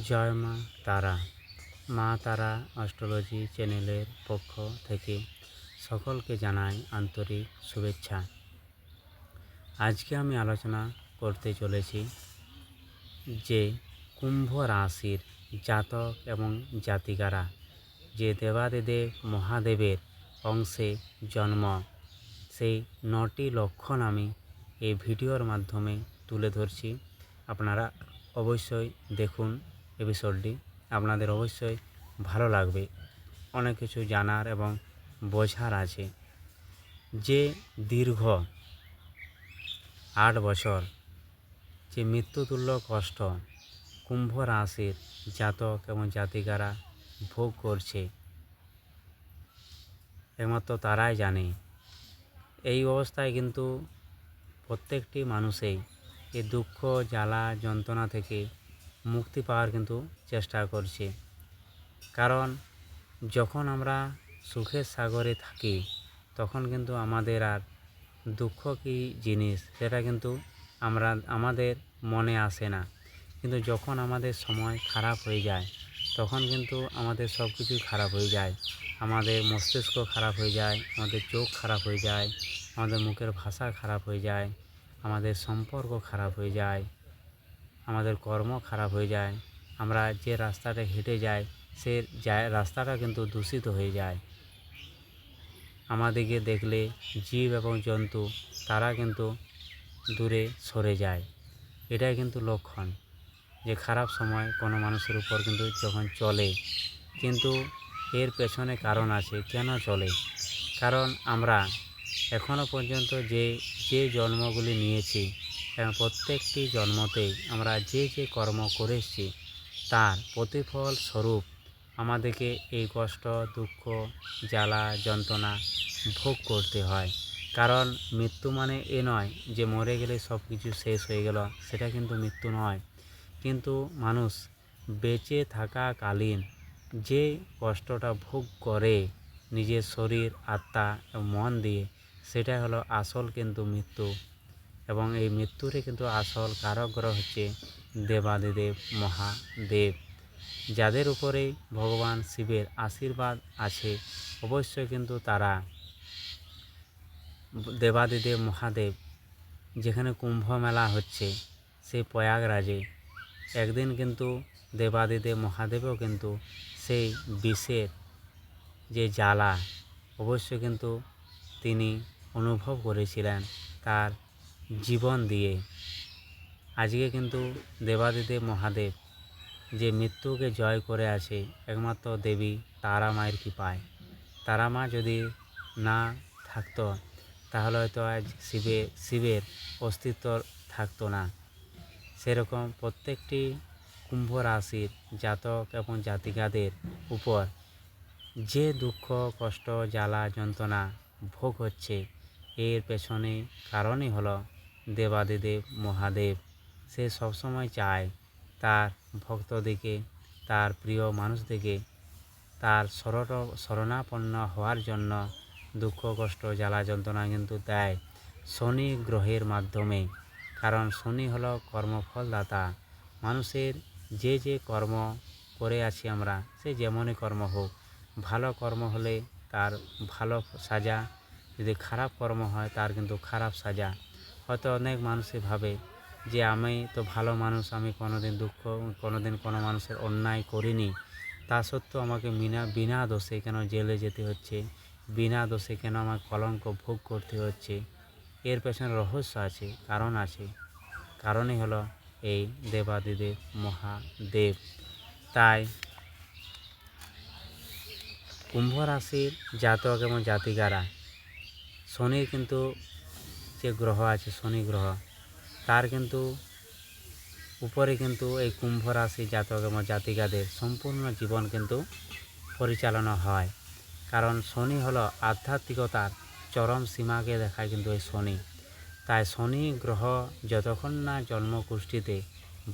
জয় মা তারা। মা তারা অস্ট্রোলজি চ্যানেলের পক্ষ থেকে সকলকে জানাই আন্তরিক শুভেচ্ছা। আজকে আমি আলোচনা করতে চলেছি যে কুম্ভ রাশির জাতক এবং জাতিকারা, যে দেবাদিদেব মহাদেবের অংশে জন্ম, সেই নটি লক্ষণ আমি এই ভিডিওর মাধ্যমে তুলে ধরছি। আপনারা অবশ্যই দেখুন। এপিসোডটি আপনাদের অবশ্যই ভালো লাগবে। অনেক কিছু জানার এবং বোঝার আছে। যে দীর্ঘ আট বছর যে মৃত্যুতুল্য কষ্ট কুম্ভ রাশির জাতক এবং জাতিকারা ভোগ করছে, একমাত্র তারাই জানে। এই অবস্থায় কিন্তু প্রত্যেকটি মানুষেই এই দুঃখ, জ্বালা, যন্ত্রণা থেকে মুক্তি পাওয়ার কিন্তু চেষ্টা করছে। কারণ যখন আমরা সুখের সাগরে থাকি, তখন কিন্তু আমাদের আর দুঃখ কী জিনিস, সেটা কিন্তু আমরা, আমাদের মনে আসে না। কিন্তু যখন আমাদের সময় খারাপ হয়ে যায়, তখন কিন্তু আমাদের সব কিছুই খারাপ হয়ে যায়। আমাদের মস্তিষ্ক খারাপ হয়ে যায়, আমাদের চোখ খারাপ হয়ে যায়, আমাদের মুখের ভাষা খারাপ হয়ে যায়, আমাদের সম্পর্ক খারাপ হয়ে যায়। আমাদের কর্ম খারাপ হয়ে যায়, আমরা যে রাস্তাটা হেঁটে যাই, সে রাস্তাটা কিন্তু দূষিত হয়ে যায়। আমাদেরকে দেখলে জীব এবং জন্তু, তারা কিন্তু দূরে সরে যায়। এটাই কিন্তু লক্ষণ, যে খারাপ সময় কোনো মানুষের উপর কিন্তু যখন চলে, কিন্তু এর পেছনে কারণ আছে, কেন চলে? কারণ আমরা এখনও পর্যন্ত যে যে জন্মগুলি নিয়েছি এবং প্রত্যেকটি জন্মতেই আমরা যে যে কর্ম করে এসেছি, তার প্রতিফল স্বরূপ আমাদেরকে এই কষ্ট, দুঃখ, জ্বালা, যন্ত্রণা ভোগ করতে হয়। কারণ মৃত্যু মানে এ নয় যে মরে গেলে সব কিছু শেষ হয়ে গেল, সেটা কিন্তু মৃত্যু নয়। কিন্তু মানুষ বেঁচে থাকাকালীন যে কষ্টটা ভোগ করে নিজের শরীর, আত্মা, মন দিয়ে, সেটাই হলো আসল কিন্তু মৃত্যু। এবং এই মৃত্যুরে কিন্তু আসল কারকগ্রহ হচ্ছে দেবাদিদেব, মহাদেব। যাদের উপরে ভগবান শিবের আশীর্বাদ আছে, অবশ্যই কিন্তু তারা দেবাদিদেব, মহাদেব, যেখানে কুম্ভ মেলা হচ্ছে সেই প্রয়াগরাজে। একদিন কিন্তু দেবাদিদেব, মহাদেবও কিন্তু সেই বিষের যে জ্বালা, অবশ্যই কিন্তু তিনি অনুভব করেছিলেন। তার জীবন দিয়ে। আজকে কিন্তু দেবাদিদেব মহাদেব যে মৃত্যুকে জয় করে আছে, একমাত্র দেবী তারা মায়ের কৃপায়। তারা মা যদি না থাকতো, তাহলে হয়তো আজ শিবে, শিবের অস্তিত্ব থাকতো না। সেরকম প্রত্যেকটি কুম্ভ রাশির জাতক এবং জাতিকাদের উপর যে দুঃখ, কষ্ট, জ্বালা, যন্ত্রণা ভোগ হচ্ছে, এর পেছনে কারণই হলো দেবাদিদেব, মহাদেব, সে সবসময় চায় তার ভক্তদিকে তার প্রিয় মানুষদিকে তার শরণ শরণাপন্ন হওয়ার জন্য দুঃখ, কষ্ট, জ্বালা, যন্ত্রণা কিন্তু দেয় শনি গ্রহের মাধ্যমে। কারণ শনি হলো কর্মফলদাতা। মানুষের যে যে কর্ম করে আছি আমরা, সে যেমনই কর্ম হোক, ভালো কর্ম হলে তার ভালো সাজা, যদি খারাপ কর্ম হয় তার কিন্তু খারাপ সাজা। হয়তো অনেক মানুষই ভাবে যে আমি তো ভালো মানুষ, আমি কোনোদিন দুঃখ, কোনোদিন কোনো মানুষের অন্যায় করিনি। তা সত্ত্বেও আমাকে বিনা বিনা দোষে কেন জেলে যেতে হচ্ছে? বিনা দোষে কেন আমার কলঙ্ক ভোগ করতে হচ্ছে? এর পেছনে রহস্য আছে, কারণ আছে। কারণই হলো এই দেবাদিদেব মহাদেব। তাই কুম্ভ রাশির জাতক এবং জাতিকারা, শনির কিন্তু যে গ্রহ আছে, শনি গ্রহ, তার কিন্তু উপরে কিন্তু এই কুম্ভ রাশি জাতক এবং জাতিকাদের সম্পূর্ণ জীবন কিন্তু পরিচালনা হয়। কারণ শনি হলো আধ্যাত্মিকতার চরম সীমাকে দেখায় কিন্তু এই শনি। তাই শনি গ্রহ যতক্ষণ না জন্মকুষ্ঠিতে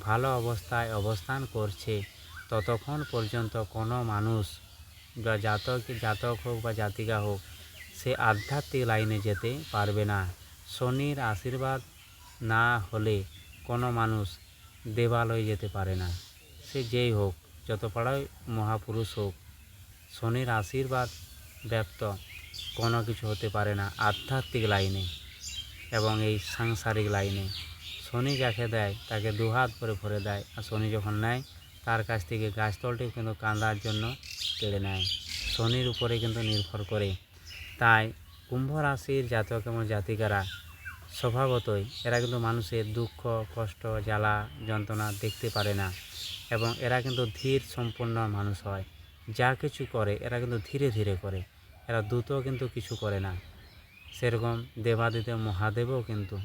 ভালো অবস্থায় অবস্থান করছে, ততক্ষণ পর্যন্ত কোনো মানুষ, বা জাতক জাতক হোক বা জাতিকা হোক, সে আধ্যাত্মিক লাইনে যেতে পারবে না। শনির আশীর্বাদ না হলে কোনো মানুষ দেবালয়ে যেতে পারে না। সে যেই হোক, যত পাড়াই মহাপুরুষ হোক, শনির আশীর্বাদ ব্যপ্ত কোনো কিছু হতে পারে না আধ্যাত্মিক লাইনে এবং এই সাংসারিক লাইনে। শনি যাকে দেয়, তাকে দুহাত করে ভরে দেয় আর শনি যখন নেয়, তার কাছ থেকে গাছতলটিও কিন্তু কাঁদার জন্য কেড়ে নেয়। শনির উপরে কিন্তু নির্ভর করে। তাই কুম্ভ রাশির জাতক এবং জাতিকারা স্বভাবতই এরা কিন্তু মানুষের দুঃখ, কষ্ট, জ্বালা, যন্ত্রণা দেখতে পারে না এবং এরা কিন্তু ধীর সম্পন্ন মানুষ হয়। যা কিছু করে, এরা কিন্তু ধীরে ধীরে করে। এরা দ্রুত কিন্তু কিছু করে না। সেরকম দেবাদিদেব, মহাদেবও কিন্তু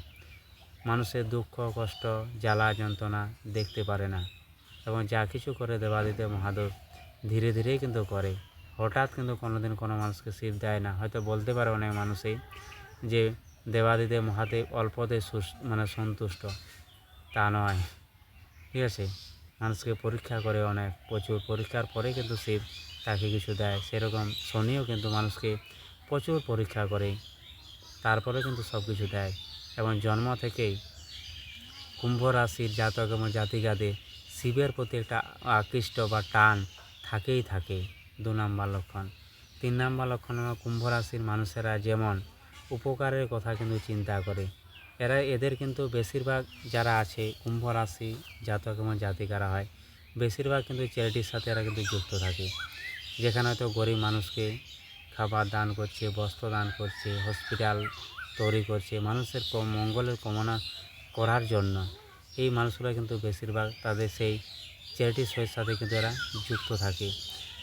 মানুষের দুঃখ, কষ্ট, জ্বালা, যন্ত্রণা দেখতে পারে না। এবং যা কিছু করে দেবাদিদেব, মহাদেব ধীরে ধীরেই কিন্তু করে। হঠাৎ কিন্তু কোনোদিন কোনো মানুষকে শিব দেয় না। হয়তো বলতে পারে অনেক মানুষই যে, দেবাদিদেব মহাদেব অল্পতে মানে সন্তুষ্ট। তা নয়। ঠিক আছে? মানুষকে পরীক্ষা করে অনেক, প্রচুর। পরীক্ষার পরে কিন্তু শিব তাকে কিছু দেয়। সেরকম শনিও কিন্তু মানুষকে প্রচুর পরীক্ষা করে। তারপরে কিন্তু সব কিছু দেয়। এবং জন্ম থেকেই কুম্ভ রাশির জাতক এবং জাতিকাদের শিবের প্রতি একটা আকৃষ্ট বা টান থাকেই থাকে। দু নম্বর লক্ষণ। তিন নম্বর লক্ষণ কুম্ভ রাশির মানুষেরা যেমন উপকারের কথা কিন্তু চিন্তা করে। এরা এদের কিন্তু বেশিরভাগ যারা আছে, কুম্ভ রাশি জাতক এবং জাতিকারা হয়, বেশিরভাগ কিন্তু চ্যারিটির সাথে এরা কিন্তু যুক্ত থাকে। যেখানে হয়তো গরিব মানুষকে খাবার দান করছে, বস্ত্র দান করছে হসপিটাল তৈরি করছে, মানুষের মঙ্গলের কামনা করার জন্য। এই মানুষগুলো কিন্তু বেশিরভাগ তাদের সেই চ্যারিটি শোয়ের সাথে কিন্তু এরা যুক্ত থাকে।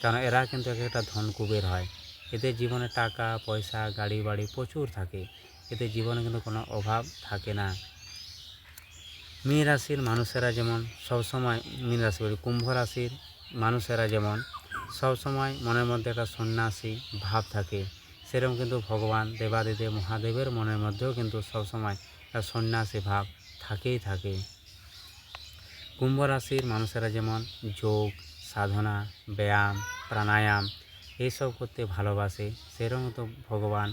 কারণ এরা কিন্তু এক একটা ধন কুবের হয়। এদের জীবনে টাকা, পয়সা গাড়ি বাড়ি প্রচুর থাকে। এদের জীবনে কিন্তু কোনো অভাব থাকে না। মীন রাশির মানুষেরা যেমন সবসময়, মীন রাশি বলি কুম্ভ রাশির মানুষেরা যেমন সবসময় মনের মধ্যে একটা সন্ন্যাসী ভাব থাকে। সেরকম কিন্তু ভগবান, দেবাদিদেব, মহাদেবের মনের মধ্যেও কিন্তু সবসময় একটা সন্ন্যাসী ভাব থাকেই থাকে। কুম্ভ রাশির মানুষেরা যেমন যোগ সাধনা, ব্যায়াম, প্রাণায়াম এইসব করতে ভালোবাসে। সেরকম তো ভগবান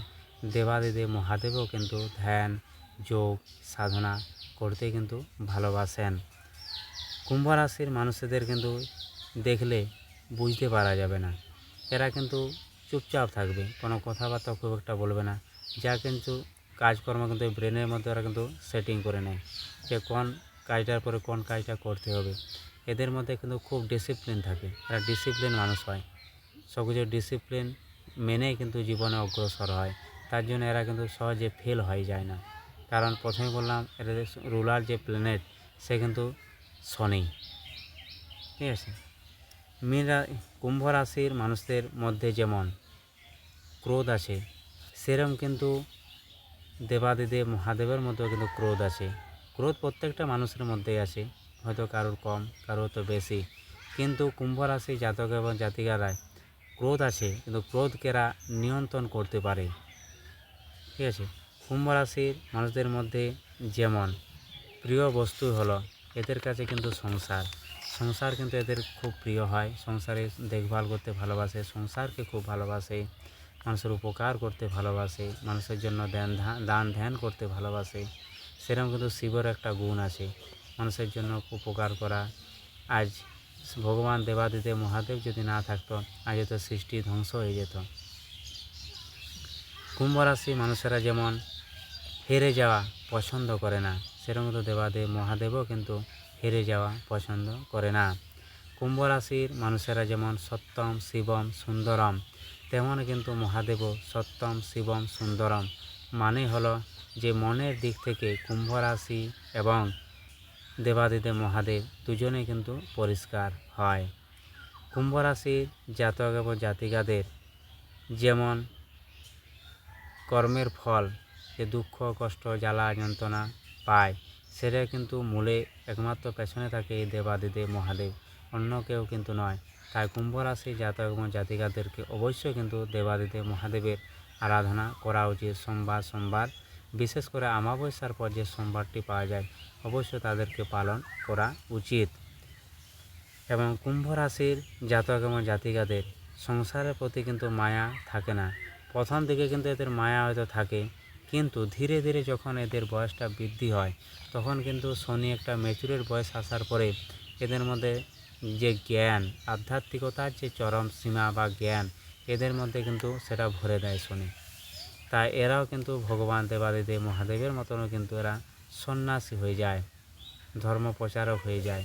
দেবাদিদেব মহাদেবও কিন্তু ধ্যান, যোগ, সাধনা করতে কিন্তু ভালোবাসেন। কুম্ভ রাশির মানুষদের কিন্তু দেখলে বুঝতে পারা যাবে না। এরা কিন্তু চুপচাপ থাকবে, কোনো কথাবার্তা খুব একটা বলবে না। যা কিন্তু কাজকর্ম কিন্তু ব্রেনের মধ্যে ওরা কিন্তু সেটিং করে নেয় যে কোন কাজটার পরে কোন কাজটা করতে হবে। এদের মধ্যে কিন্তু খুব ডিসিপ্লিন থাকে। এরা ডিসিপ্লিন মানুষ হয়। সব কিছু ডিসিপ্লিন মেনেই কিন্তু জীবনে অগ্রসর হয়। তার জন্য এরা কিন্তু সহজে ফেল হয়ে যায় না। কারণ প্রথমে বললাম, এদের রুলার যে প্ল্যানেট সে কিন্তু শনি। ঠিক আছে? মীন কুম্ভ রাশির মানুষদের মধ্যে যেমন ক্রোধ আছে, সেরম কিন্তু দেবাদিদেব মহাদেবের মধ্যেও কিন্তু ক্রোধ আছে। ক্রোধ প্রত্যেকটা মানুষের মধ্যেই আছে। হয়তো কারোর কম, কারোর তো বেশি। কিন্তু কুম্ভ রাশি জাতক এবং জাতিকারায় ক্রোধ আছে, কিন্তু ক্রোধকে এরা নিয়ন্ত্রণ করতে পারে। ঠিক আছে? কুম্ভ রাশির মানুষদের মধ্যে যেমন প্রিয় বস্তু হলো, এদের কাছে কিন্তু সংসার। সংসার কিন্তু এদের খুব প্রিয় হয়। সংসারে দেখভাল করতে ভালোবাসে, সংসারকে খুব ভালোবাসে। মানুষের উপকার করতে ভালোবাসে, মানুষের জন্য ধ্যান দান, ধ্যান করতে ভালোবাসে। সেরকম কিন্তু শিবের একটা গুণ আছে। মানুষের জন্য উপকার করা। আজ ভগবান দেবাদিদেব মহাদেব যদি না থাকতো আজ তো সৃষ্টি ধ্বংস হয়ে যেত। কুম্ভ রাশি মানুষেরা যেমন হেরে যাওয়া পছন্দ করে না, সেরকম তো দেবাদেব মহাদেবও কিন্তু হেরে যাওয়া পছন্দ করে না। কুম্ভ রাশির মানুষেরা যেমন সত্যম শিবম সুন্দরম, তেমন কিন্তু মহাদেবও সত্যম শিবম সুন্দরম। মানে হলো যে মনের দিক থেকে কুম্ভ রাশি এবং দেবাদিদেব মহাদেব দুজনে কিন্তু পরিষ্কার হয়। কুম্ভ রাশির জাতক এবং জাতিকাদের যেমন কর্মের ফল যে দুঃখ, কষ্ট, জ্বালা, যন্ত্রণা পায় সেটা কিন্তু মূলে একমাত্র পেছনে থাকে এই দেবাদিদেব মহাদেব, অন্য কেউ কিন্তু নয়। তাই কুম্ভ রাশি জাতক এবং জাতিকাদেরকে অবশ্যই কিন্তু দেবাদিদেব মহাদেবের আরাধনা করা উচিত। সোমবার সোমবার বিশেষ করে আমাবস্যার পর যে সোমবারটি পাওয়া যায়, অবশ্যই তাদেরকে পালন করা উচিত। এবং কুম্ভ রাশির জাতক এবং জাতিকাদের সংসারের প্রতি কিন্তু মায়া থাকে না। প্রথম দিকে কিন্তু এদের মায়া হয়তো থাকে, কিন্তু ধীরে ধীরে যখন এদের বয়সটা বৃদ্ধি হয়, তখন কিন্তু শনি একটা মেচুরের বয়স আসার পরে এদের মধ্যে যে জ্ঞান, আধ্যাত্মিকতার যে চরম সীমা বা জ্ঞান, এদের মধ্যে কিন্তু সেটা ভরে দেয় শনি। তাই এরাও কিন্তু ভগবান দেবাদিদেব মহাদেবের মতনও কিন্তু এরা সন্ন্যাসী হয়ে যায় ধর্ম প্রচারক হয়ে যায়।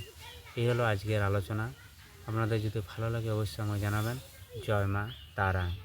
এই হলো আজকের আলোচনা। আপনাদের যদি ভালো লাগে অবশ্যই আমাকে জানাবেন। জয় মা তারা।